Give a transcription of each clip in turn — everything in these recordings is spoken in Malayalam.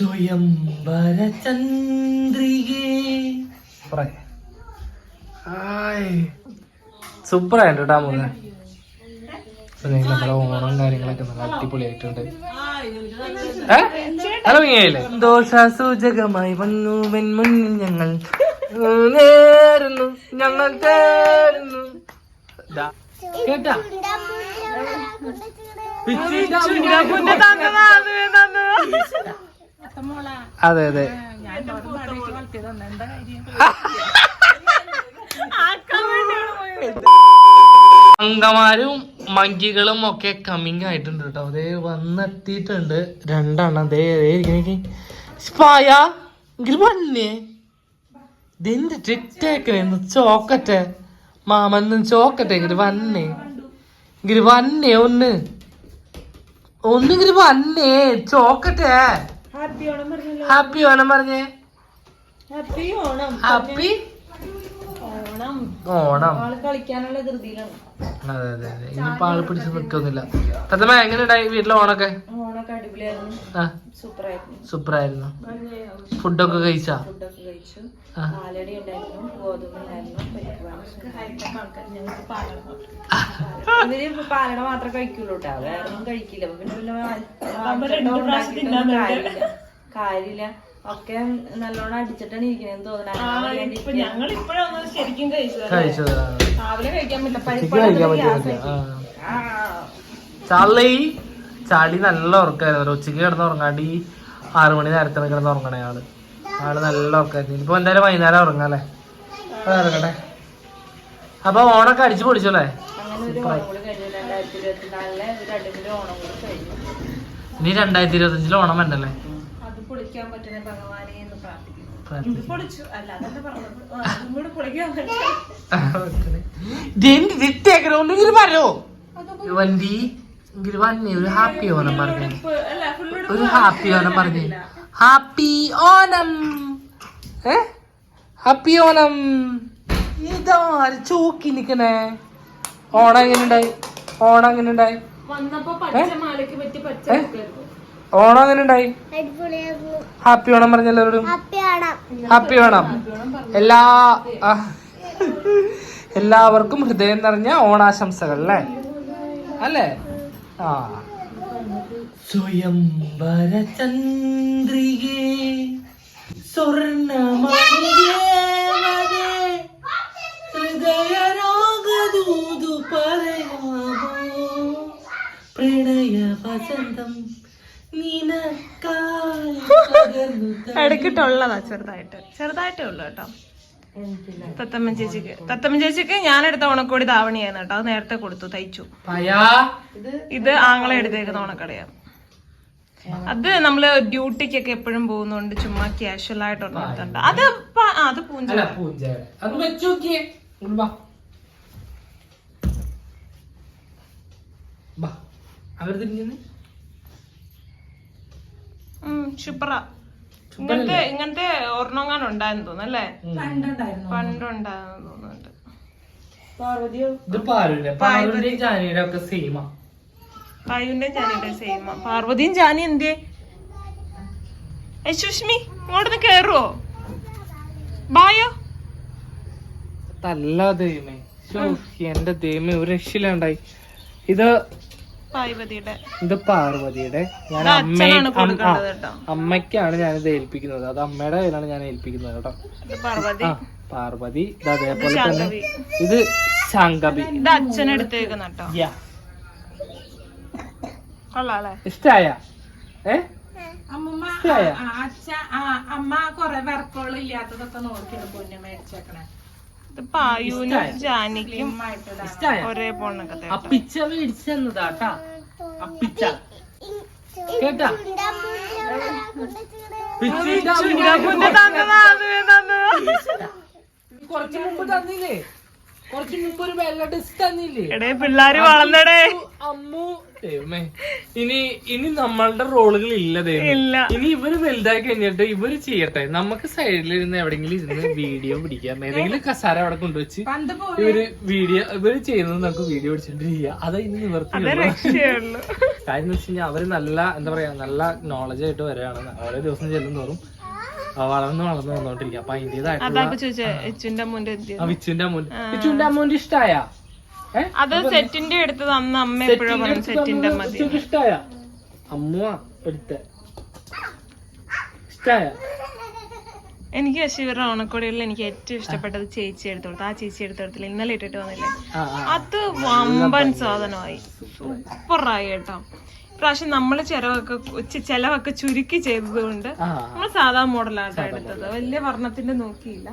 സ്വയംവരചന്ദ്രികേ സൂപ്പറായിട്ട് കേട്ടോ മൂന്ന് നമ്മുടെ ഓണം കാര്യങ്ങളൊക്കെ നല്ല അടിപൊളിയായിട്ടുണ്ട്. ഏ? നല്ല ഭംഗിയായില്ലേ സന്തോഷസൂചകമായി വന്നു വെൺമുന്നിൽ ഞങ്ങൾ. നേരുന്നു. ഞങ്ങൾ തേടുന്നു. ദാ, കേട്ടാ? അതെ അതെ. അങ്കമാരും മങ്കികളും ഒക്കെ കമ്മിങ് ആയിട്ടുണ്ട് കേട്ടോ. അതേ വന്നെത്തിയിട്ടുണ്ട്. രണ്ടെണ്ണം. അതേ സ്പായ ഇങ്ങനെ വന്നേ. ഇതെന്ത് ട്രിറ്റേക്കണേന്ന് ചോക്കട്ടെ മാമന്ന് ചോക്കട്ടെ ഇങ്ങനെ വന്നേ. ഇങ്ങനെ വന്നേ ഒന്ന്. ഒന്നിങ്ങനെ വന്നേ. ചോക്കട്ടെ ഹാപ്പി ഓണം പറഞ്ഞല്ലോ. ഹാപ്പി ഓണം പറഞ്ഞേ. ഹാപ്പി ഓണം. ഹാപ്പി ഓണം. ഓണം. ആൾ കളിക്കാനുള്ള ധൃതിയിലാണ്. അതെ അതെ അതെ. ഇനിയിപ്പോ ആൾ പിടിച്ച് നിൽക്കൊന്നുമില്ല തത്തമ്മ എങ്ങനെ ഉണ്ടായി വീട്ടിലെ ഓണൊക്കെ ഓണൊക്കെ അടിപൊളിയായിരുന്നു. ആ. സൂപ്പറായിരുന്നു. സൂപ്പറായിരുന്നു. ഫുഡൊക്കെ കഴിച്ചാ? ഫുഡൊക്കെ കഴിച്ചു. ആ. പാലടി ഉണ്ടായിരുന്നു ഗോതമ്പ് ഉണ്ടായിരുന്നു. ഇവർ പാലട മാത്രമേ കഴിക്കുള്ളൂ കേട്ടോ. വേറെ ഒന്നും കഴിക്കില്ല പിന്നെ പിന്നെ കാര്യമില്ല. ഒക്കെ നല്ലോണം അടിച്ചിട്ടാണ് ഇരിക്കുന്നത് തോന്നണ ഞങ്ങൾ ഇപ്പോഴാണ് ശരിക്കും കഴിച്ചത്. കഴിച്ചത് രാവിലെ കഴിക്കാൻ പറ്റില്ല ഉച്ചയ്ക്ക് ആ. ചളി ചളി നല്ല ഉറക്കായിരുന്നു. ഉച്ചയ്ക്ക് കിടന്ന് ഉറങ്ങാണ്ട് ഈ ആറു മണി നേരത്തെ കിടന്ന് ഉറങ്ങണേ ആൾ. ആൾ നല്ല ഉറക്കായിരുന്നു. ഇപ്പൊ എന്തായാലും വൈകുന്നേരം ഉറങ്ങാല്ലേ ഇറങ്ങട്ടെ അപ്പൊ ഓണൊക്കെ അടിച്ചു പൊളിച്ചല്ലേ ഇനി രണ്ടായിരത്തി ഇരുപത്തി ഓണം വേണ്ടല്ലേ പൊളിക്കാൻ പറ്റുന്ന ഭഗവാനെ എന്ന് പ്രാർത്ഥിക്കുന്നു. പ്രാർത്ഥിക്കാം. പൊളിച്ചു. അല്ല അതല്ല പറഞ്ഞത്. ആ, അതും കൂടെ പൊളിക്കാൻ പറ്റും. ഇങ്ങനെ പറയോ വണ്ടി ഇങ്ങനെ വന്നേ ഒരു ഹാപ്പി ഓണം പറഞ്ഞേ. അല്ല ഫുള്ളോട് ഒരു ഹാപ്പി ഓണം പറഞ്ഞേ. ഹാപ്പി ഓണം. ഏ? ഹാപ്പി ഓണം. ഇതാര് ചോക്കി നിക്കണേ. ഓണം എങ്ങനെ ഉണ്ടായി? ഓണം എങ്ങനെ ഉണ്ടായി? വന്നപ്പോ പച്ച മാലയ്ക്ക് പറ്റി പച്ച? ഓണം എങ്ങനെ ഉണ്ടായി? ഹാപ്പി ഓണം പറഞ്ഞ എല്ലാവരോടും. ഹാപ്പി ഓണം. എല്ലാ. എല്ലാവർക്കും ഹൃദയം നിറഞ്ഞ ഓണാശംസകൾ അല്ലേ? അല്ലേ? ആ. സ്വയംവര ചന്ദ്രികേ ഹൃദയരാഗദൂതു പറയാമോ പ്രണയ വസന്തം. ഇടയ്ക്കിട്ടുള്ളതാ ചെറുതായിട്ട്. ചെറുതായിട്ടേ ഉള്ളു കേട്ടോ. തത്തമ്മ ചേച്ചിക്ക്. തത്തമ്മ ചേച്ചിക്ക് ഞാൻ എടുത്ത ഓണക്കോടി ധാവണിയായിരുന്നു കേട്ടോ. അത് നേരത്തെ കൊടുത്തു തയ്ച്ചു. പയാ ഇത് ആങ്ങളെ എടുത്തേക്കുന്ന ഓണക്കടയാണ് അത് നമ്മൾ ഡ്യൂട്ടിക്കൊക്കെ എപ്പോഴും പോകുന്നോണ്ട് ചുമ്മാ ക്യാഷ്വൽ ആയിട്ട് എടുത്തുണ്ട്. അത് അത് പൂഞ്ച. അത് വെച്ച്. അവർ തിരിഞ്ഞു ഷുപ്പറ ഇങ്ങനത്തെ ഇങ്ങനത്തെ ഒരെണ്ണം ഉണ്ടായെന്ന് തോന്നുന്നു അല്ലേ പണ്ടുണ്ടായെന്ന് തോന്നുന്നുണ്ട്. പാർവതിയോ? ഇത് ജാനിയുടെ ഒക്കെ സെയിമാ ജാനിയുടെ പാർവതിയും ജാനി എന്തേ സുഷ്മി ഇങ്ങോട്ടൊന്ന് കേറുവോ? ബായോ? തല്ല ദൈവമേ. എന്റെ ദൈവമേ ഒരു രക്ഷയിലുണ്ടായി ഇത് ഇത് പാർവതിയുടെ. ഞാൻ അമ്മയ്ക്കാണ് ഞാനിത് ഏൽപ്പിക്കുന്നത്. അത് അമ്മയുടെ കയ്യിലാണ് ഞാൻ ഏൽപ്പിക്കുന്നത് കേട്ടോ. ഇത് പാർവതി. ഇത് അതേപോലെ തന്നെ ഇത് ശാങ്കബി ഇത് അച്ഛനെടുത്തേക്കുന്ന കേട്ടോ. യാ. കൊള്ളാല്ലേ? ഇഷ്ടായ? ഏ? അമ്മമ്മ ഇഷ്ടായ? അച്ഛ അമ്മ കൊറേ വർക്കുകൾ ഇല്ലാത്തതൊക്കെ നോക്കിയാണ് പൊന്നെ മേടിച്ചേക്കണേ. ഇത് പായുവിനും ജാനിക്കും ഒരേ പോണൊക്കെ അപ്പിച്ച മേടിച്ചു തന്നതാട്ടാ അപ്പിച്ച കേട്ടാ കുറച്ച് മുമ്പ് തന്നില്ലേ കുറച്ച് മുമ്പ് ഒരു വെള്ള ഡിസ് തന്നില്ലേ? എടേ പിള്ളാര് വളർന്നടേ. അമ്മു. ദൈവമേ. ഇനി ഇനി നമ്മളുടെ റോളുകൾ ഇല്ല ദൈവം ഇനി ഇവർ വലുതായി കഴിഞ്ഞിട്ട് ഇവർ ചെയ്യട്ടെ. നമുക്ക് സൈഡിൽ ഇരുന്ന് എവിടെങ്കിലും ഇരുന്ന് വീഡിയോ പിടിക്കാം. ഏതെങ്കിലും കസാര അവിടെ കൊണ്ടുവച്ച് ഇവർ വീഡിയോ ഇവർ ചെയ്യുന്നത് നമുക്ക് വീഡിയോ പിടിച്ചിട്ട് ചെയ്യാം അത് ഇനി നിവർത്തി കാര്യം എന്ന് വെച്ച് കഴിഞ്ഞാൽ അവർ നല്ല എന്താ പറയാ നല്ല നോളജ് ആയിട്ട് വരികയാണ് ഓരോ ദിവസം ചെല്ലും തോറും ആ, വളർന്ന് വളർന്ന് വന്നോണ്ടിരിക്കും. അപ്പൊ അതിന്റേതായിട്ടുള്ള വിച്ചുന്റെ അമ്മ വിച്ചുന്റെ അമ്മൂന്റെ ഇഷ്ടായ? അത് സെറ്റിന്റെ എടുത്തത് അന്ന് അമ്മ എപ്പോഴും സെറ്റിന്റെ മതി ഇഷ്ടായ? അമ്മ എടുത്ത. ഇഷ്ടായ? എനിക്ക് പക്ഷേ ഇവരുടെ ഓണക്കോടികളിൽ എനിക്ക് ഏറ്റവും ഇഷ്ടപ്പെട്ടത് ചേച്ചി എടുത്തു കൊടുത്തു. ആ ചേച്ചി എടുത്തു കൊടുത്തില്ല ഇന്നലെ ഇട്ടിട്ട് വന്നില്ലേ? അത് വമ്പൻ സാധനമായി. സൂപ്പറായി കേട്ടോ. ഇപ്രാവശ്യം നമ്മൾ ചെലവൊക്കെ ചെലവൊക്കെ ചുരുക്കി ചെയ്തതുകൊണ്ട് നമ്മൾ സാധാ മോഡലാണ് എടുത്തത്. വലിയ വർണത്തിന്റെ നോക്കിയില്ല.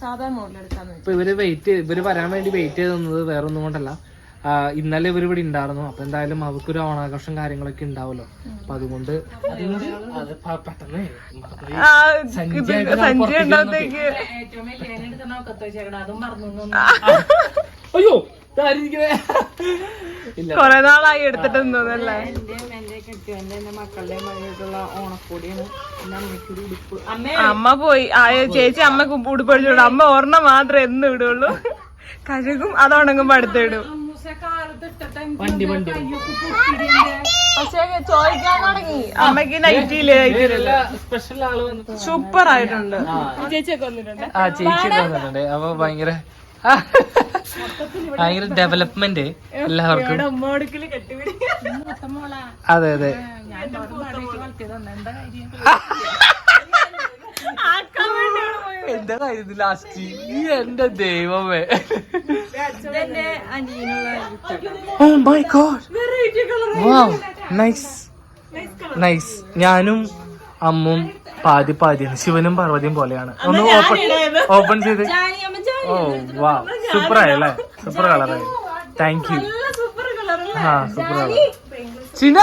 സാധാ മോഡൽ എടുക്കാന്ന് ഇപ്പൊ ഇവർ വെയിറ്റ് ഇവർ വരാൻ വേണ്ടി വെയിറ്റ് ചെയ്ത് നിന്നത് വേറെ ഒന്നും കൊണ്ടല്ല ഇന്നലെ ഇവർ ഇവിടെ ഉണ്ടായിരുന്നു അപ്പൊ എന്തായാലും അവർക്കൊരു ഓണാഘോഷം കാര്യങ്ങളൊക്കെ ഉണ്ടാവല്ലോ അപ്പൊ അതുകൊണ്ട് അയ്യോ കൊറേ നാളായി എടുത്തിട്ട് തോന്നല്ലേ എന്റെയും എന്റെ മക്കളുടെ എന്റെ ഓണക്കോടിയാണ്. എന്റെ അമ്മയ്ക്ക് ഒരു ഉടുപ്പ്. അമ്മ! അമ്മ പോയി. ആ ചേച്ചി അമ്മയ്ക്ക് ഉടുപ്പടിച്ചോളൂ അമ്മ ഒരെണ്ണം മാത്രമേ എന്ന് ഇടുള്ളൂ. കഴുകും അത് ഉണങ്ങുമ്പോ അടുത്തിടും. വണ്ടി വണ്ടി. പക്ഷേ ചോദിക്കാൻ തുടങ്ങി. അമ്മയ്ക്ക് നൈറ്റിയിൽ സ്പെഷ്യൽ ആൾ വന്നു സൂപ്പർ ആയിട്ടുണ്ട്. ചേച്ചിയൊക്കെ വന്നിട്ടുണ്ട്. ആ ചേച്ചി വന്നിട്ടുണ്ട്. അപ്പൊ ഭയങ്കര ഭയങ്കര ഡെവലപ്മെന്റ് എല്ലാവർക്കും. അതെ അതെ. എന്താ കാര്യം? ലാസ്റ്റ് ഈ എന്റെ ദൈവമേ. ഓ my god wow nice nice ഞാനും അമ്മും പാതി പാതി ശിവനും പാർവതിയും പോലെയാണ്. ഒന്ന് ഓപ്പൺ ഓപ്പൺ ചെയ്ത്. ഓ വാ. സൂപ്പർ ആയല്ലേ സൂപ്പർ കളറായി താങ്ക് യു ആ സൂപ്പർ കളർ. ചിന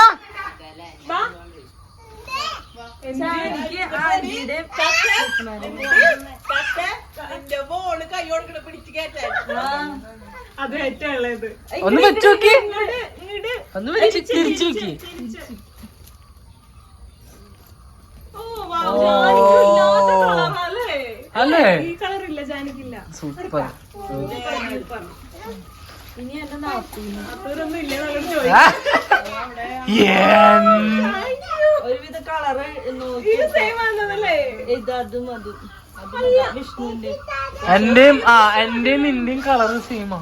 ഒന്ന് വെച്ചു നോക്കി. ഒന്ന് വെച്ച് തിരിച്ചു നോക്കി. അല്ലേ? ഈ കളർ ഇല്ല ജാനിക്കില്ല സൂപ്പർ ഇനി എന്റെ നാത്തൂന്. അതൊന്നും ഇല്ല ഒരുവിധ കളറ് ഇത് അതും വിഷ്ണുവിന്റെ. എന്റെയും ആ എന്റെയും നിന്റെയും കളറ് സെയിമാ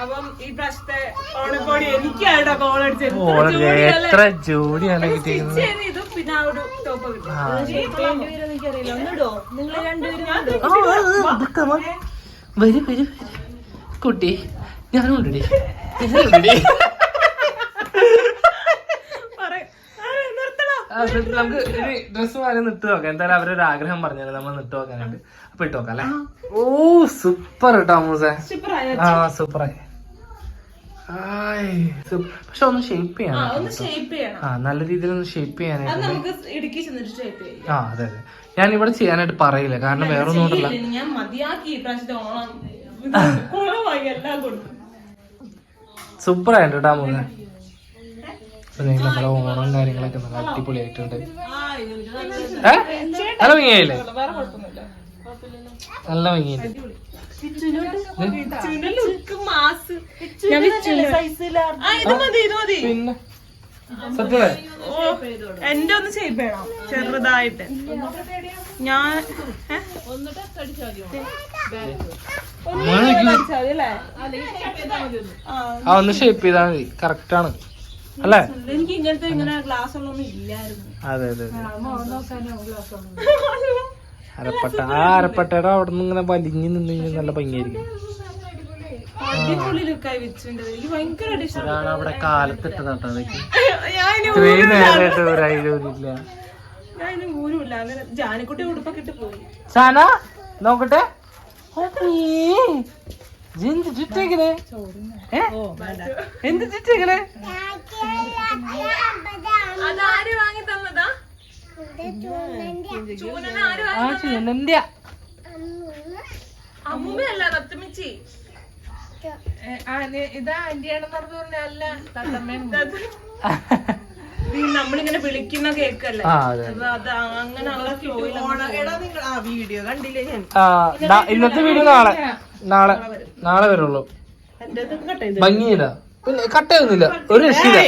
അപ്പം ഈ പ്രാവശ്യത്തെ ഓണക്കോടി എനിക്കായിട്ടോ ഓളെ എത്ര ജോഡിയാണ് കിട്ടിയത് പിന്നെ ആ. ഒരു ടോപ്പ് കിട്ടും ആ. രണ്ടുപേരും എനിക്കറിയില്ല. ഒന്നിടോ നിങ്ങൾ രണ്ടുപേരും ആ, ആ, ആ, come on. വരൂ വരൂ വരൂ. കുട്ടി ഞാനും നമുക്ക് ഇനി ഡ്രസ് മാറി നിട്ട് നോക്കാം. എന്തായാലും അവരൊരു ആഗ്രഹം പറഞ്ഞത് നമ്മൾ നിട്ട് നോക്കാനായിട്ട്. അപ്പൊ ഇട്ട് നോക്കാം അല്ലേ? ഓ സൂപ്പർ കേട്ടോ മൂസേ. ആ സൂപ്പറായി. പക്ഷെ ഒന്ന് ഷേപ്പ് ചെയ്യണം. ആ നല്ല രീതിയിൽ ഒന്ന് ഷേപ്പ് ചെയ്യാനായിട്ട് ആ അതെ അതെ. ഞാൻ ഇവിടെ ചെയ്യാനായിട്ട് പറയില്ല. കാരണം വേറെ ഒന്നും കൊണ്ടല്ല സൂപ്പർ ആയിട്ട് കേട്ടോ മൂന്ന് നമ്മുടെ ഓണം. കാര്യങ്ങളൊക്കെ നല്ല അടിപൊളിയായിട്ടുണ്ട്. ഏ? നല്ല ഭംഗിയായില്ലേ? നല്ല ഭംഗിയുണ്ട് ലുക്ക് മാസ്. ഞാൻ വിച്ചുവിന്റെ- ആ, ഇത് മതി ഇത് മതി. പിന്നെ? എന്റെ ഒന്ന് ഷേപ്പ് ചെയ്യണം ചെറുതായിട്ട്. ഞാൻ ആ. ഒന്ന് ഷേപ്പ് ചെയ്താൽ മതി. കറക്റ്റ് ആണ്. അല്ലേ? എനിക്ക് ഇങ്ങനത്തെ ഇങ്ങനെ ഗ്ലാസ് ഉള്ളൊന്നും ഇല്ലായിരുന്നു. അതെ അതെ അതെ. അരപ്പട്ട ആ അരപ്പട്ടയുടെ അവിടെ നിന്ന് ഇങ്ങനെ വലിഞ്ഞു നിന്ന് കഴിഞ്ഞാൽ നല്ല ഭംഗിയായിരിക്കും. അവിടെ ഞാൻ ഇനി ഇത്രയും നേരമായിട്ട് ഒരായില്ല സാന നോക്കട്ടെ. എന്ത് ചുറ്റേക്കണേ എന്ത് ചുറ്റേക്കണേ അതാര് വാങ്ങി തന്നതാ? ആ അമ്മൂമ്മയല്ല ഇതാ ആന്റിയാണെന്ന് പറഞ്ഞല്ല നമ്മളിങ്ങനെ വിളിക്കുന്ന കേക്കല്ലേ? ഇന്നത്തെ വീഡിയോ നാളെ. നാളെ നാളെ. വരുള്ളൂ. ഭംഗിയില്ല. പിന്നെ കട്ടയൊന്നുമില്ല ഒരു രക്ഷയില്ല.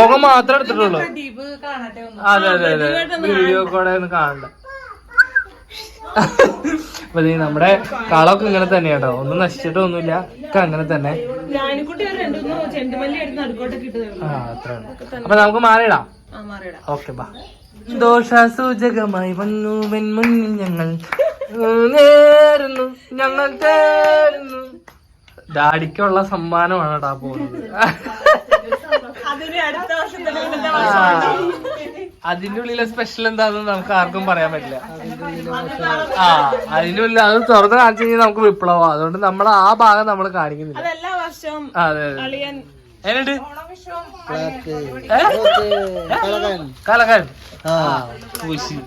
മുഖം മാത്രം എടുത്തിട്ടുള്ളൂ. അതെ അതെ അതെ. വീഡിയോ കൂടെ ഒന്ന് കാണണ്ട. അപ്പൊ നമ്മുടെ കളൊക്കെ ഇങ്ങനെ തന്നെ കേട്ടോ. ഒന്നും നശിച്ചിട്ടൊന്നുമില്ല. ഒക്കെ അങ്ങനെ തന്നെ. ആ അപ്പൊ നമുക്ക് മാറിയിടാം. ഓക്കെ ബാ. ദോഷാസൂചകമായി വന്നു. വെൺമുന്നിൽ ഞങ്ങൾ നേരുന്നു. ഞങ്ങൾ തേരുന്നു. ഡാഡിക്കുള്ള സമ്മാനമാണ് കേട്ടാ പോകുന്നത്. അതിന്റെ ഉള്ളിലെ സ്പെഷ്യൽ എന്താന്ന് നമുക്ക് ആർക്കും പറയാൻ പറ്റില്ല. ആ അതിന്റെ ഉള്ളിൽ അത് തുറന്ന് കാണിച്ചു കഴിഞ്ഞാൽ നമുക്ക് വിപ്ലവം അതുകൊണ്ട് നമ്മൾ ആ ഭാഗം നമ്മൾ കാണിക്കുന്നില്ല. അതെ ഓണവിഷവും കലക്കാൻ പൂശി.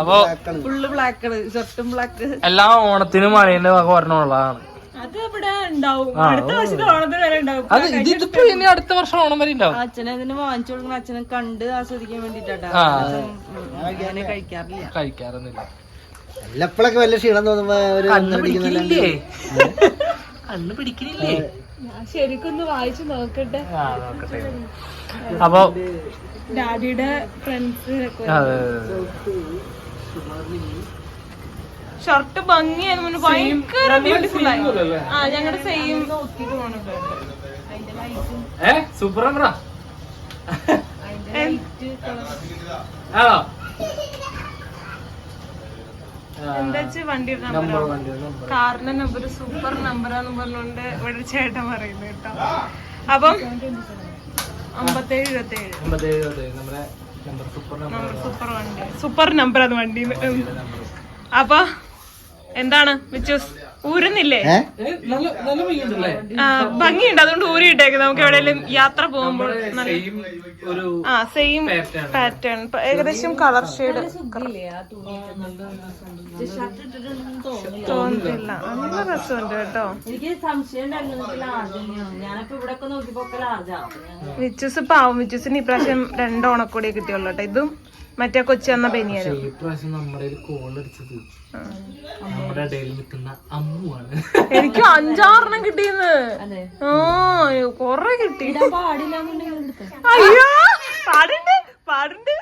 അപ്പൊ ഫുള്ള് ബ്ലാക്ക് ഷർട്ടും ബ്ലാക്ക് എല്ലാ ഓണത്തിനും മഴേന്റെ ഭാഗം ഒരെണ്ണമുള്ളതാണ് അത് ഇവിടെ ഉണ്ടാവും. അടുത്ത വർഷം ഓണത്തിന് വരെ. ഉണ്ടാവും. അത് ഇത് ഇതിപ്പോ ഇനി അടുത്ത വർഷം ഓണം വരെ ഉണ്ടാവും. അച്ഛനെ അതിന് വാങ്ങിച്ചു കൊടുക്കുന്ന അച്ഛനെ കണ്ട് ആസ്വദിക്കാൻ വേണ്ടിട്ടാ അങ്ങനെ കഴിക്കാറില്ല. കഴിക്കാറൊന്നുമില്ല. വല്ലപ്പോഴൊക്കെ വല്ല ക്ഷീണം തോന്നുമ്പോ ഒരു കണ്ണ് പിടിക്കുന്നില്ലേ കണ്ണ് പിടിക്കുന്നില്ലേ ശരിക്കൊന്ന് വായിച്ചു നോക്കട്ടെ. ആ നോക്കട്ടെ. അപ്പൊ ഡാഡിയുടെ ഫ്രണ്ട്സ്. ഷർട്ട് ഭംഗിയായിരുന്നു ഭയങ്കര ബ്യൂട്ടിഫുൾ ആയി. ആ ഞങ്ങളുടെ സെയിം ഏ? സൂപ്പർ ആണോ? നമ്പർ കാറിന്റെ നമ്പർ സൂപ്പർ നമ്പറാന്ന് പറഞ്ഞുകൊണ്ട് ഇവിടെ ചേട്ടൻ പറയുന്നു കേട്ടോ. അപ്പം അമ്പത്തേഴ് ഇരുപത്തേഴ്. സൂപ്പർ വണ്ടി. സൂപ്പർ നമ്പർ ആണ് വണ്ടി. അപ്പൊ എന്താണ് വിച്ചൂസ് ഊരുന്നില്ലേ? നല്ല നല്ല ഭംഗിയുണ്ടല്ലേ? ആ ഭംഗിയുണ്ട്. അതുകൊണ്ട് ഊരിയിട്ടേക്ക് നമുക്ക് എവിടെയെങ്കിലും യാത്ര പോകുമ്പോൾ നല്ല ഒരു ആ സെയിം പാറ്റേൺ ഏകദേശം കളർ ഷെയ്ഡ് തോന്നുന്നില്ല. നല്ല രസമുണ്ട് കേട്ടോ. വിച്ചൂസ് പാവം വിച്ചൂസിന് ഇപ്രാവശ്യം രണ്ട് ഓണക്കോടിയെ കിട്ടിയുള്ളൂ കേട്ടോ. ഇതും മറ്റേ കൊച്ചി വന്ന പെനിയാണ് ഈ പ്രാവശ്യം നമ്മുടെ കോൾ അടിച്ചത് നമ്മുടെ ഇടയിൽ നിൽക്കുന്ന അമ്മുവാണ്. എനിക്ക് അഞ്ചാറെണ്ണം കിട്ടിന്ന് അതെ. ആ കൊറേ കിട്ടി. അയ്യോ പാടുണ്ട് പാടുണ്ട്.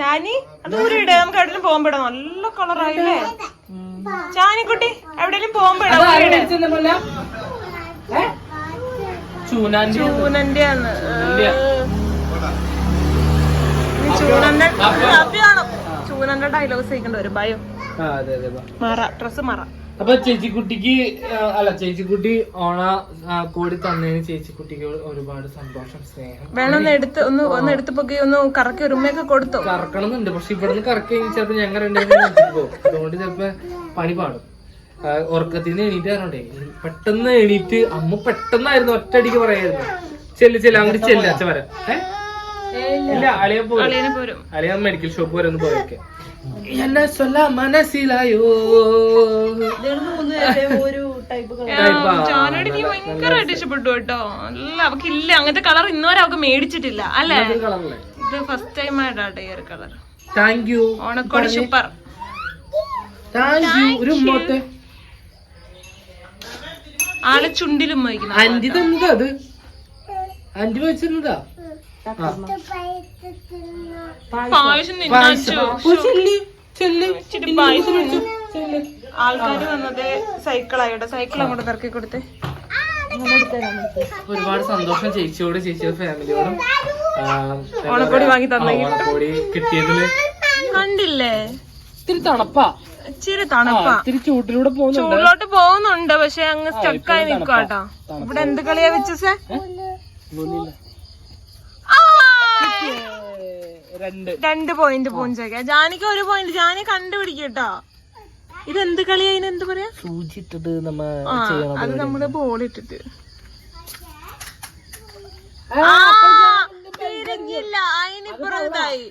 ഞാനി അത് ഊരിടെ നമുക്ക് എവിടെയും പോകുമ്പോ നല്ല കളറായില്ലേ? ചാനിക്കുട്ടി എവിടെയും പോകുമ്പോ ഇടാം, ഊരിടെ. ചൂനാന്റെ ചൂനന്റെ ആണ്? ചൂനന്റെ ഡയലോഗ് സഹിക്കേണ്ട വരും ഭയം. മറ ഡ്രസ് മറ. അപ്പൊ ചേച്ചിക്കുട്ടിക്ക് അല്ല ചേച്ചിക്കുട്ടി ഓണ കോടി തന്നതിന് ചേച്ചിക്കുട്ടിക്ക് ഒരുപാട് സന്തോഷം സ്നേഹം. വേണം ഒന്ന് എടുത്ത് ഒന്ന് ഒന്ന് എടുത്ത് പൊക്കി ഒന്ന് കറക്കി ഉമ്മയൊക്കെ കൊടുത്തു? കറക്കണമെന്നുണ്ട് പക്ഷെ ഇവിടെ നിന്ന് കറക്കി ചിലപ്പോ ഞങ്ങൾ രണ്ടുപേരും പോകും. അതുകൊണ്ട് ചിലപ്പോ പണി പാടും. നിന്ന് എണീറ്റ് പറഞ്ഞോണ്ടേ പെട്ടെന്ന് എണീറ്റ് അമ്മ പെട്ടെന്നായിരുന്നു ഒറ്റയടിക്ക് പറയായിരുന്നു. ചെല്ല് ചെല്ലു അങ്ങോട്ട് ചെല്ലു അച്ഛൻ വരാം ഏ? ഇല്ല അളിയൻ പോരും. അളിയൻ മെഡിക്കൽ ഷോപ്പ് വരെ ഒന്ന് പോയൊക്കെ എന്നെ ചൊല്ല മനസ്സിലായോ? മൂന്ന് പേരുടെ ഒരു ടൈപ്പ് ജാനോട് നീ ഭയങ്കരമായിട്ട് ഇഷ്ടപ്പെട്ടു കേട്ടോ. അല്ല അവക്ക് ഇല്ല അങ്ങനത്തെ കളർ ഇന്നുവരെ അവക്ക് മേടിച്ചിട്ടില്ല. അല്ലേ? ഇത് ഫസ്റ്റ് ടൈം ആയിട്ടാട്ടെ ഈ ഒരു കളർ താങ്ക് യു ഓണക്കോട് സൂപ്പർ ഒരു ആൾ ചുണ്ടിലും വഹിക്കുന്നു അഞ്ചിതെന്താ അത്? അഞ്ചു വെച്ചിരുന്നതാ? പായസം പായസം ആൾക്കാര് വന്നത് സൈക്കിളായിട്ട്? സൈക്കിൾ അങ്ങോട്ട് ഇറക്കി കൊടുത്തേ ഒരുപാട് സന്തോഷം ചേച്ചിയോട് ചേച്ചിയുടെ ഫാമിലിയോടും. ഓണക്കോടി വാങ്ങി തന്നെ. ഓണക്കോടി കിട്ടിയതിൽ. കണ്ടില്ലേ? ഇത്തിരി തണുപ്പാ. ഇച്ചിരി തണുപ്പാ. ഇത്തിരി ചൂട്ടിലൂടെ പോകുന്നുണ്ട്. ചൂടിലോട്ട് പോകുന്നുണ്ട് പക്ഷെ അങ്ങ് സ്റ്റക്കായി നിൽക്കാട്ടോ ഇവിടെ എന്ത് കളിയാ വെച്ചേ. രണ്ട്. പോയിന്റ് പൂഞ്ചൊക്കെ. ജാനിക്ക് ഒരു പോയിന്റ് ജാനി കണ്ടുപിടിക്കട്ടോ. ഇത് എന്ത് കളി അതിന് എന്ത് പറയാ? സൂചിട്ടത് നമ്മ അത് നമ്മുടെ ബോൾ ഇട്ടിട്ട്. തിരിഞ്ഞില്ല അതിനിപ്പുറം ഇതായി.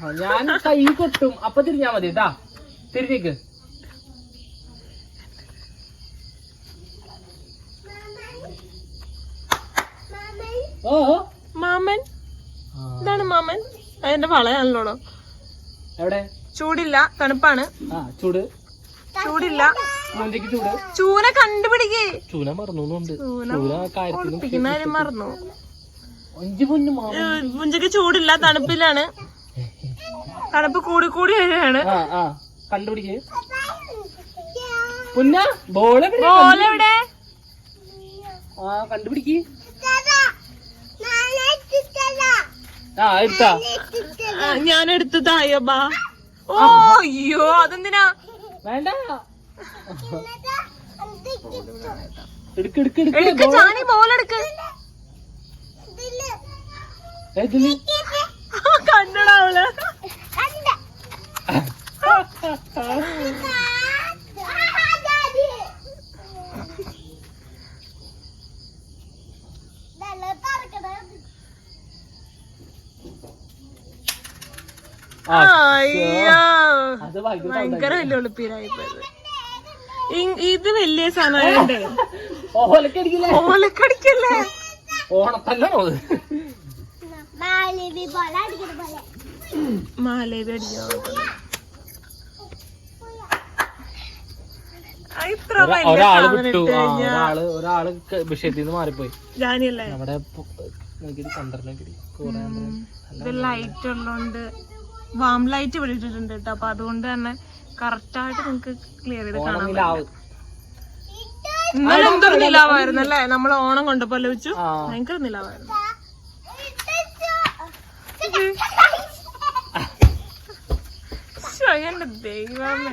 ആ, ഞാൻ കൈ കൊട്ടും അപ്പൊ തിരിഞ്ഞാ മതി കേട്ടാ തിരിഞ്ഞേക്ക്. ഓ. മാമൻ? ഇതാണ് മാമൻ. അതിന്റെ വളയാണല്ലോടോ. എവിടെ? ചൂടില്ല തണുപ്പാണ്. ആ ചൂട്. ചൂടില്ല. ചൂട്? ചൂന കണ്ടുപിടിക്കേ. ചൂന മറന്നു ചൂന മറന്നു. പുഞ്ചക്ക് ചൂടില്ല തണുപ്പിലാണ്. തണുപ്പ് കൂടി കൂടി വരികയാണ്. കണ്ടുപിടിക്കേ ആ കണ്ടുപിടിക്ക്. പുന്ന ബോൾ ഓലെവിടെ ആ കണ്ടുപിടിക്ക്. ആ എടുത്താ. ഞാൻ എടുത്തു ബാ ഓ അയ്യോ അതെന്തിനാ? വേണ്ട. എടുക്ക് എടുക്ക് എടുക്ക്. എടുക്ക ജാനി ബോൾ എടുക്ക്. ഏതിൽ? കണ്ടടാ അവൾ ആ, അയ്യോ. ഭയങ്കര വലിയ ഒളിപ്പീരായി പോയത്. ഇത് വലിയ സാധനമായോണ്ട് ഓലക്കടിക്കില്ലേ? ഓലക്കടിക്കല്ലേ? ഓണത്തല്ലോ അത്? മാലേബി അടിക്കോ ഒരാൾ വിട്ടു. ഒരാൾ ഒരാൾ വിഷയത്തിൽ നിന്ന് മാറിപ്പോയി. നമ്മുടെ കണ്ടറിനൊക്കെ കുറെ ഇത് ലൈറ്റ് ഉള്ളോണ്ട് വാം ലൈറ്റ് ഇവിടെ ഇട്ടിട്ടുണ്ട് കേട്ടോ. അപ്പൊ അതുകൊണ്ട് തന്നെ കറക്റ്റ് ആയിട്ട് നിങ്ങക്ക് ക്ലിയർ ചെയ്ത് കാണാൻ പറ്റും. ഇന്നലെ എന്തൊരു നിലാവായിരുന്നു അല്ലേ? നമ്മൾ ഓണം കൊണ്ടപ്പോ വെച്ചു ഭയങ്കര നിലാവായിരുന്നു. എന്റെ ദൈവമേ.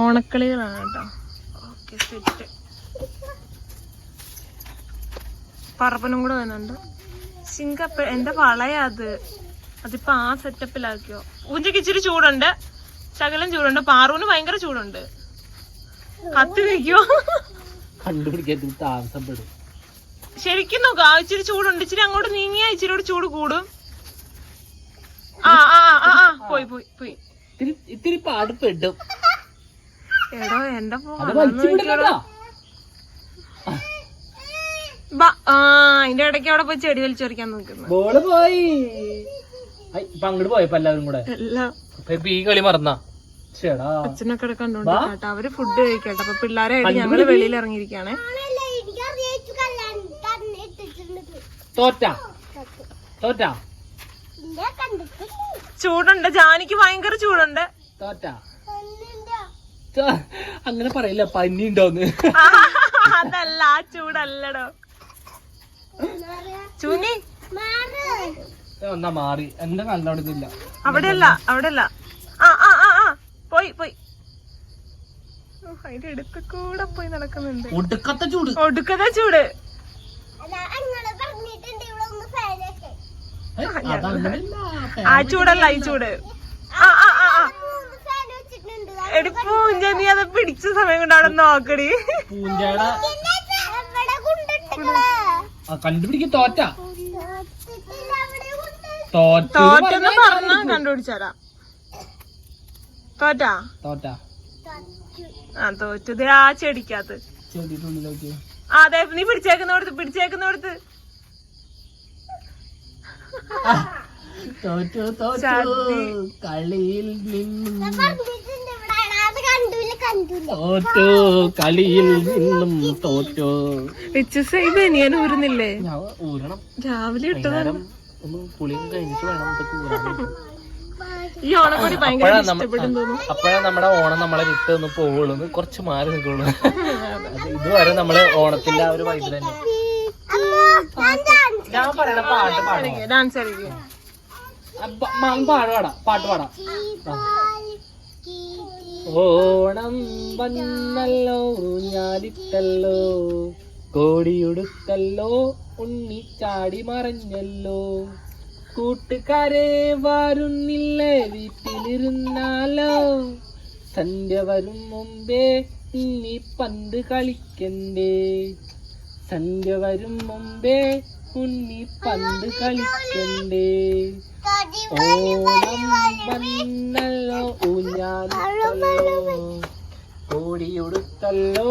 ഓണക്കളികളാണ് കേട്ടോ. Okay set. പറപ്പനും കൂടെ വരുന്നുണ്ട്. സിങ്കപ്പ എന്റെ വളയാ അത്? അതിപ്പോ ആ സെറ്റപ്പിലാക്കിയോ ഊഞ്ചക്ക് ഇച്ചിരി ചൂടുണ്ട്. ശകലം ചൂടുണ്ട്. പാറൂന് ഭയങ്കര ചൂടുണ്ട്. കത്തി കണ്ടുപിടിക്കാൻ താമസപ്പെടും. ശരിക്കും നോക്കാം ഇച്ചിരി ചൂടുണ്ട്. ഇച്ചിരി അങ്ങോട്ട് നീങ്ങിയാ ഇച്ചിരി കൂടെ ചൂട് കൂടും. ആ ആ ആ, പോയി പോയി പോയി. ഇത്തിരി ഇത്തിരി പാട് പെടും. എടോ എന്റെ പോ അത് വലിച്ചു വിടണ്ടോ ബ- ആ അതിന്റെ ഇടയ്ക്ക് അവിടെ പോയി ചെടി വലിച്ചൊറിക്കാൻ നോക്കുന്നു. ബോൾ പോയി. ഇപ്പൊ അങ്ങോട്ട് പോയപ്പോ എല്ലാവരും കൂടെ. ഇപ്പൊ ഈ കളി മറന്നാ? അച്ഛനൊക്കെ കണ്ടോണ്ട് കേട്ടോ. അവർ ഫുഡ് കഴിക്കട്ടെ. അപ്പൊ പിള്ളേരായിട്ട് ഞങ്ങൾ വെളിയിൽ ഇറങ്ങിയിരിക്കാണ് തോറ്റ. തോറ്റ. ചൂടുണ്ട്. ജാനിക്ക് ഭയങ്കര ചൂടുണ്ട്. തോറ്റ. അങ്ങനെ പറയില്ല. പനി ഉണ്ടോന്ന്. അതല്ല. ആ ചൂടല്ലടോ. എന്നാ മാറി. എന്റെ അവിടെയല്ല അവിടെയല്ല. ആ ആ ആ ആ. പോയി പോയി. ഓ, അതിന്റെ അടുത്ത് കൂടെ പോയി നടക്കുന്നുണ്ട്. ഒടുക്കത്തെ ചൂട്. ഒടുക്കത്തെ ചൂട്. ആ ചൂടല്ല ഈ ചൂട്. ആ ആ ആ നീ അത് പിടിച്ച സമയം കൊണ്ട് അവിടെ നോക്കടി. പൂഞ്ചയുടെ ആ, കണ്ടുപിടിക്ക് തോറ്റ. തോറ്റ തോറ്റെന്ന് പറഞ്ഞ കണ്ടുപിടിച്ചാലാ തോറ്റാ? തോറ്റ. ആ തോറ്റത് ആ ചെടിക്കകത്ത്. ആ അതെ നീ പിടിച്ചേക്കുന്നോടത്ത് പിടിച്ചേക്കുന്നോടത്ത്. തോറ്റു തോറ്റു. കളിയിൽ നിന്നും തോറ്റു കളിയിൽ നിന്നും തോറ്റു. ഞാൻ ഊരുന്നില്ലേ? ഊരണം. രാവിലെ ഇട്ടതാണ് വൈകുന്നേരം ഒന്ന് പുളിയൊക്കെ കഴിഞ്ഞിട്ട് വേണം ഇതൊക്കെ ഊരാൻ. ഈ ഓണക്കൊടി ഭയങ്കര അപ്പോഴാ ഇഷ്ടപ്പെടും തോന്നുന്നു. നമ്മുടെ ഓണം നമ്മളെ വിട്ട് ഒന്ന് പോവുള്ളൂ കുറച്ച് മാറി നിൽക്കുള്ളൂ. ഇതുവരെ നമ്മൾ ഓണത്തിന്റെ ആ ഒരു വൈബ് തന്നെ. ഞാൻ പറയണ പാട്ട് പാടാം. ഡാൻസ് പാട്ട് പാടാം. ഓണം വന്നല്ലോ ഞാലിട്ടല്ലോ കോടിയുടുത്തല്ലോ ഉണ്ണിച്ചാടി മറഞ്ഞല്ലോ. കൂട്ടുകാരെ വരുന്നില്ലേ വീട്ടിലിരുന്നാലോ? സന്ധ്യ വരും മുമ്പേ ഇനി പന്ത് കളിക്കണ്ടേ? സന്ധ്യ വരും മുമ്പേ ഉണ്ണി പന്ത് കളിക്കണ്ടേ? ഓണം വന്നല്ലോ ഊഞ്ഞാലിട്ടല്ലോ കോടിയുടുത്തല്ലോ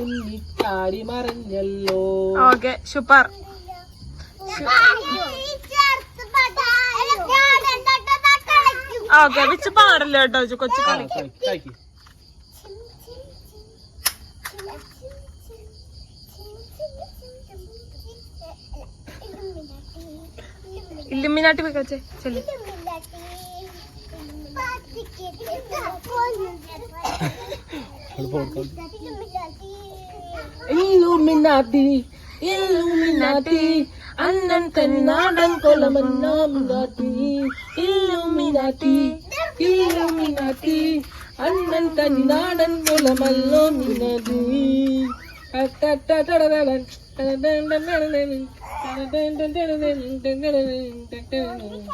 ഉണ്ണിച്ചാടി മറഞ്ഞല്ലോ ഓക്കെ സൂപ്പർ ഓക്കെ വെച്ച് പാടല്ലോ കേട്ടോ കൊച്ചു കളി ഇല്ലുമിനാട്ടി പോയി കൊച്ചേ ചെല്ലു. ഇല്ലുമിനാട്ടി ഇല്ലുമിനാട്ടി അണ്ണൻ തന്നാടൻ കൊലമന്നാമിനാട്ടി ഇല്ലുമിനാട്ടി ഇല്ലുമിനാട്ടി അണ്ണൻ തന്നാടൻ കൊലമല്ലോ മിനാട്ടി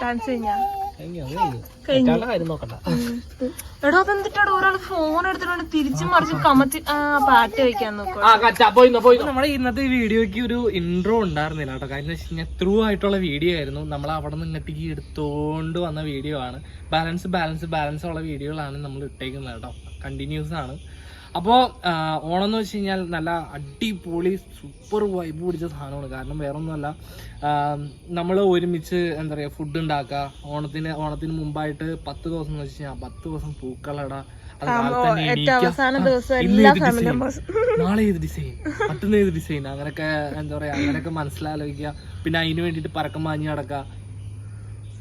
ഡാൻസ് കഴിഞ്ഞാ? കഴിഞ്ഞു. കാര്യം നോക്കണ്ട. എടോ അതെന്തിട്ടാടോ ഒരാൾ ഫോൺ എടുത്തിട്ടുണ്ട്? തിരിച്ചും മറിച്ചും കമത്തി ആ പാട്ട് വെക്കാൻ നോക്കുക ആ കച്ചാ പോയിന്നോ പോയിന്നോ. നമ്മുടെ ഇന്നത്തെ വീഡിയോക്ക് ഒരു ഇൻട്രോ ഉണ്ടായിരുന്നില്ല കേട്ടോ. കാരണം വെച്ച് കഴിഞ്ഞാൽ ത്രൂ ആയിട്ടുള്ള വീഡിയോ ആയിരുന്നു. നമ്മൾ അവിടെ നിന്ന് ഇങ്ങോട്ടേക്ക് എടുത്തോണ്ട് വന്ന വീഡിയോ ആണ്. ബാലൻസ് ബാലൻസ് ബാലൻസ് ഉള്ള വീഡിയോകളാണ് നമ്മൾ ഇട്ടേക്കുന്നത് കേട്ടോ. കണ്ടിന്യൂസ് ആണ്. അപ്പോൾ ഓണം എന്ന് വെച്ച് കഴിഞ്ഞാൽ നല്ല അടിപൊളി സൂപ്പർ വൈബ് പിടിച്ച സാധനമാണ്. കാരണം വേറെ ഒന്നുമല്ല നമ്മൾ ഒരുമിച്ച് എന്താ പറയുക ഫുഡ് ഉണ്ടാക്കുക. ഓണത്തിന് ഓണത്തിന് മുമ്പായിട്ട് പത്ത് ദിവസം എന്ന് വെച്ച് കഴിഞ്ഞാൽ പത്ത് ദിവസം പൂക്കളട. നാളെ ഏത് ഡിസൈൻ പറ്റുന്ന ഏത് ഡിസൈൻ അങ്ങനെയൊക്കെ എന്താ പറയാ അങ്ങനെയൊക്കെ മനസ്സിലാലോചിക്കുക. പിന്നെ അതിന് വേണ്ടിയിട്ട് പരക്കം വാങ്ങി നടക്കുക.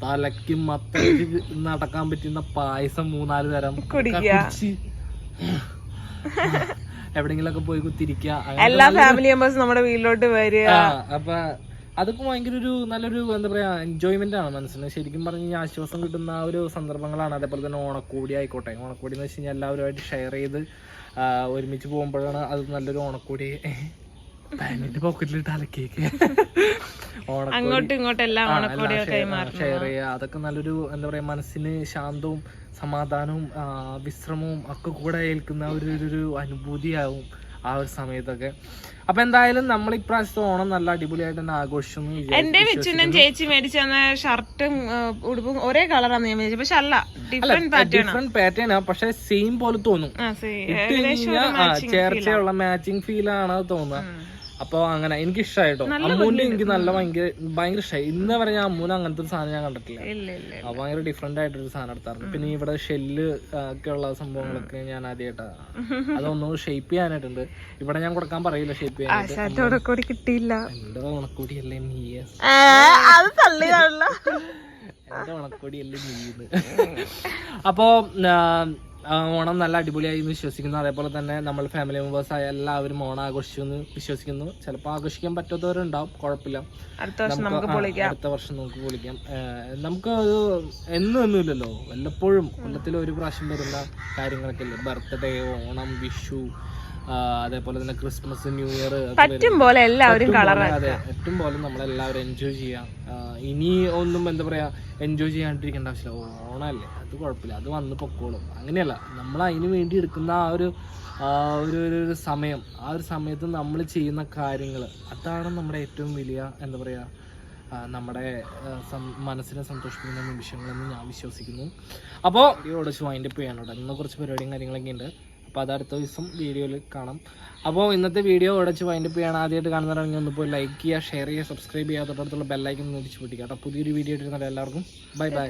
തലയ്ക്ക് മത്തയ്ക്ക് നടക്കാൻ പറ്റുന്ന പായസം മൂന്നാൽ തരം. കുടിച്ച്. എവിടെങ്കിലൊക്കെ പോയി കുത്തിരിക്കുക എല്ലാ ഫാമിലി മെമ്പേഴ്സും നമ്മുടെ വീട്ടിലോട്ട് വരിക. അപ്പൊ അതൊക്കെ ഭയങ്കര ഒരു നല്ലൊരു എന്താ പറയാ എൻജോയ്മെന്റ് ആണ് മനസ്സിന്. ശരിക്കും പറഞ്ഞു കഴിഞ്ഞാൽ ആശ്വാസം കിട്ടുന്ന ആ ഒരു സന്ദർഭങ്ങളാണ്. അതേപോലെ തന്നെ ഓണക്കോടി ആയിക്കോട്ടെ. ഓണക്കോടി എന്ന് വെച്ച് കഴിഞ്ഞാൽ എല്ലാവരുമായിട്ട് ഷെയർ ചെയ്ത് ഒരുമിച്ച് പോകുമ്പോഴാണ് അത് നല്ലൊരു ഓണക്കോടി. പാന്റിന്റെ പോക്കറ്റിലിട്ട് അലക്കേക്ക് അങ്ങോട്ടും ഇങ്ങോട്ടും എല്ലാം ഓണക്കോടിയൊക്കെ ഷെയർ ചെയ്യുക. അതൊക്കെ നല്ലൊരു എന്താ പറയാ മനസ്സിന് ശാന്തവും സമാധാനവും വിശ്രമവും ഒക്കെ കൂടെ ഏൽക്കുന്ന ഒരു ഒരു- അനുഭൂതിയാവും ആ ഒരു സമയത്തൊക്കെ. അപ്പൊ എന്തായാലും നമ്മൾ ഇപ്രാവശ്യത്തെ ഓണം നല്ല അടിപൊളിയായിട്ട് തന്നെ ആഘോഷിച്ചു എന്റെ വെച്ചിനും ചേച്ചി മേടിച്ചു തന്ന ഷർട്ടും ഉടുപ്പും ഒരേ കളറാണ് ഞാൻ മേടിച്ചത് പക്ഷെ അല്ല ഡിഫറെന്റ് പാറ്റേൺ ആ. പക്ഷെ സെയിം പോലെ തോന്നും. ചേർച്ചയുള്ള മാച്ചിങ് ഫീൽ ആണ് തോന്നുന്നത് അപ്പൊ അങ്ങനെ എനിക്ക് ഇഷ്ടമായിട്ടോ അമ്മൂന്റെ എനിക്ക് നല്ല ഭയങ്കര ഭയങ്കര ഇഷ്ടമായി ഇന്ന് വരെ ഞാൻ അമ്മൂന് അങ്ങനത്തെ ഒരു സാധനം ഞാൻ കണ്ടിട്ടില്ല. അപ്പൊ ഭയങ്കര ഡിഫറെന്റ് ആയിട്ടൊരു സാധനം എടുത്തായിരുന്നു. പിന്നെ ഇവിടെ ഷെല്ല് ഒക്കെ ഉള്ള സംഭവങ്ങളൊക്കെ ഞാൻ ആദ്യമായിട്ടാ അതൊന്നും ഷേപ്പ് ചെയ്യാനായിട്ടുണ്ട്. ഇവിടെ ഞാൻ കൊടുക്കാൻ പറയില്ല ഷേപ്പ് ചെയ്യാനായിട്ട്. അപ്പൊ കൂടി കിട്ടിയില്ല. എന്റെ ഉണക്കൂടിയല്ലേ നീ? അത് എന്റെ ഉണക്കോടിയല്ലേ അപ്പോ ആ, ഓണം നല്ല അടിപൊളിയായി എന്ന് വിശ്വസിക്കുന്നു. അതേപോലെ തന്നെ നമ്മൾ ഫാമിലി മെമ്പേഴ്സ് ആയ എല്ലാവരും ഓണം ആഘോഷിച്ചു എന്ന് വിശ്വസിക്കുന്നു. ചിലപ്പോൾ ആഘോഷിക്കാൻ പറ്റാത്തവരുണ്ടാവും കുഴപ്പമില്ല. അടുത്ത വർഷം നമുക്ക് പൊളിക്കാം. അടുത്ത വർഷം നമുക്ക് പൊളിക്കാം. നമുക്ക് അത് എന്നും ഒന്നുമില്ലല്ലോ വല്ലപ്പോഴും കൊല്ലത്തിൽ ഒരു പ്രാവശ്യം വരുന്ന കാര്യങ്ങളൊക്കെ ഇല്ലേ? ബർത്ത്ഡേ ഓണം വിഷു അതേപോലെ തന്നെ ക്രിസ്മസ് ന്യൂ ഇയർ പറ്റും പോലെ എല്ലാവരും അതെ പോലെ നമ്മളെല്ലാവരും എൻജോയ് ചെയ്യാം. ഇനി ഒന്നും എന്താ പറയാ എൻജോയ് ചെയ്യാണ്ടിരിക്കേണ്ട ആവശ്യമില്ല. ഓണമല്ലേ അത് കുഴപ്പമില്ല. അത് വന്ന് പൊക്കോളും. അങ്ങനെയല്ല നമ്മൾ അതിന് വേണ്ടി എടുക്കുന്ന ആ ഒരു ഒരു ഒരു സമയം ആ ഒരു സമയത്ത് നമ്മൾ ചെയ്യുന്ന കാര്യങ്ങൾ അതാണ് നമ്മുടെ ഏറ്റവും വലിയ എന്താ പറയുക നമ്മുടെ മനസ്സിനെ സന്തോഷിപ്പിക്കുന്ന നിമിഷങ്ങളെന്ന് ഞാൻ വിശ്വസിക്കുന്നു. അപ്പോൾ ഈ ഓടിച്ച് വൈൻഡപ്പ് ചെയ്യാനുണ്ട് ഇന്ന് കുറച്ച് പരിപാടിയും കാര്യങ്ങളൊക്കെ ഉണ്ട്. അപ്പോൾ അത് അടുത്ത ദിവസം വീഡിയോയിൽ കാണാം. അപ്പോൾ ഇന്നത്തെ വീഡിയോ ഉടച്ച് വൈൻഡപ്പ് ചെയ്യാൻ ആദ്യമായിട്ട് കാണുന്നവരാണെങ്കിൽ ഒന്ന് പോയി ലൈക്ക് ചെയ്യുക ഷെയർ ചെയ്യുക സബ്സ്ക്രൈബ് ചെയ്യുക. തൊട്ടടുത്തുള്ള ബെല്ലൈക്കൻ നോട്ടിച്ച് പൊട്ടിക്കുക. കേട്ടോ. പുതിയൊരു വീഡിയോ ഇട്ടിരുന്നത് എല്ലാവർക്കും. Bye bye